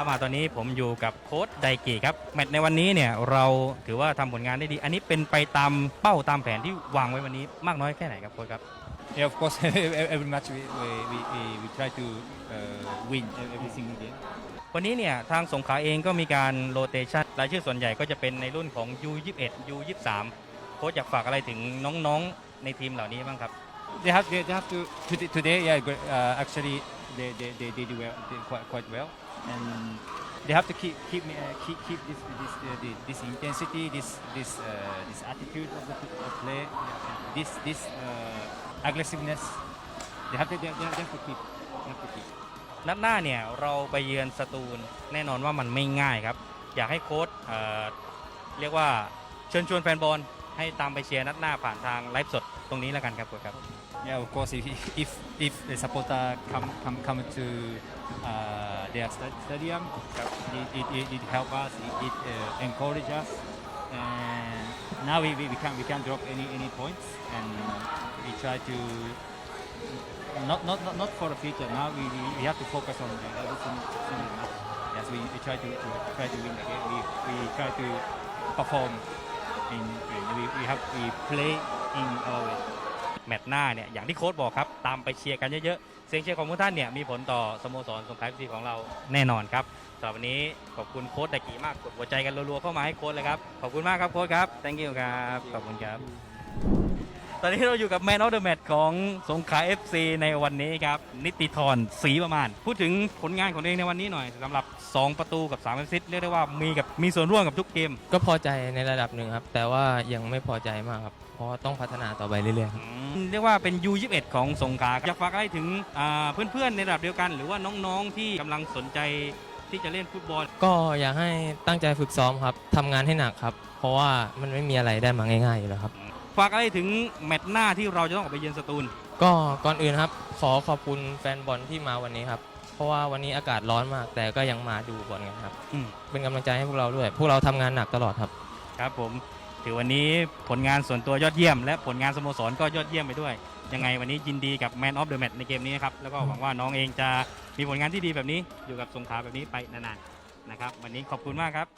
อนนี้ผมอยู่กับโค้ชไดกิครับแมตช์ในวันนี้เนี่ยเราถือว่าทำผลงานได้ดี อันนี้เป็นไปตามเป้าตามแผนที่วางไว้วันนี้มากน้อยแค่ไหนครับโค้ชครับ Yeah, of course, every match we, we, we, we- we try to uh, win every single game. วันนี้เนี่ยทางสงขลาเองก็มีการโรเตชันรายชื่อส่วนใหญ่ก็จะเป็นในรุ่นของ U21 U23 โค้ชอยากฝากอะไรถึงน้องๆในทีมเหล่านี้บ้างครับ They have, they, they have to, today, today yeah, great, uh, actually, they, they, they, they do well, they quite, quite well. And they have to keep, keep, me- uh, keep, keep this, this, uh, the, this intensity, this, this, uh, this attitude of the of play, this, this uh, aggressiveness. They have to, they, they have to keep, they have to keep. นัดหน้าเนี่ยเราไปเยือนสตูลแน่นอนว่ามันไม่ง่ายครับ อยากให้โค้ชเอ่อเรียกว่าเชิญชวนแฟนบอลให้ตามไปเชียร์นัดหน้าผ่านทางไลฟ์สด ตรงนี้แล้วกันครับโค้ชครับ Yeah, of course. If if if the supporter come come come to uh, their sta- stadium, it, it, it, it help us. It, it uh, encourage us. And now we, we, we can't we can't drop any any points, and we try to not not not, not for the future. Now we, we, we have to focus on the every single single match. Yes, we, we try to, to try to win the game. We, we try to perform. In, in we, we have we play in our way. แมตช์หน้าเนี่ยอย่างที่โค้ชบอกครับ ตามไปเชียร์กันเยอะๆ เสียงเชียร์ของพวกท่านเนี่ยมีผลต่อสโมสรสงขลาซีของเราแน่นอนครับสำหรับวันนี้ขอบคุณโค้ชตะกี้มากกดหัวใจกันรัวๆเข้ามาให้โค้ชเลยครับ ขอบคุณมากครับโค้ชครับ thank you ครับ ขอบคุณครับ ตอนนี้เราอยู่กับแมนออฟเดอะแมตช์ของสงขลา FC ในวันนี้ครับ นิติธรศรีประมาณ พูดถึงผลงานของตัวเองในวันนี้หน่อยสำหรับ 2 ประตูกับ3แอสซิสต์เรียกได้ว่ามีกับมีส่วนร่วมกับทุกเกมก็พอใจในระดับหนึ่งครับ แต่ว่ายังไม่พอใจมากครับ เพราะต้องพัฒนาต่อไปเรื่อยๆครับอืมเรียกว่าเป็น U21 ของสงขลาอยากฝากอะไรถึงอ่าเพื่อนๆ ในระดับเดียวกัน หรือว่าน้องๆที่กำลังสนใจที่จะเล่นฟุตบอล ก็อยากให้ตั้งใจฝึกซ้อมครับทำงานให้หนักครับ เพราะว่ามันไม่มีอะไรได้มาง่ายๆอยู่แล้วครับ ฝากอะไรถึงแมตช์หน้าที่เราจะต้องออกไปเยือนสตูล ก็ก่อนอื่นครับ ขอขอบคุณแฟนบอลที่มาวันนี้ครับ เพราะว่าวันนี้อากาศร้อนมาก แต่ก็ยังมาดูบอลกันครับ อืม เป็นกำลังใจให้พวกเราด้วย พวกเราทำงานหนักตลอดครับ ครับผมถือวันนี้ผลงานส่วนตัวยอดเยี่ยม และผลงานสโมสรก็ยอดเยี่ยมไปด้วย ยังไงวันนี้ยินดีกับ Man of the Match ในเกมนี้ครับ แล้วก็หวังว่าน้องเองจะมีผลงานที่ดีแบบนี้ อยู่กับสงขลาแบบนี้ไปนานๆนะครับ วันนี้ขอบคุณมากครับ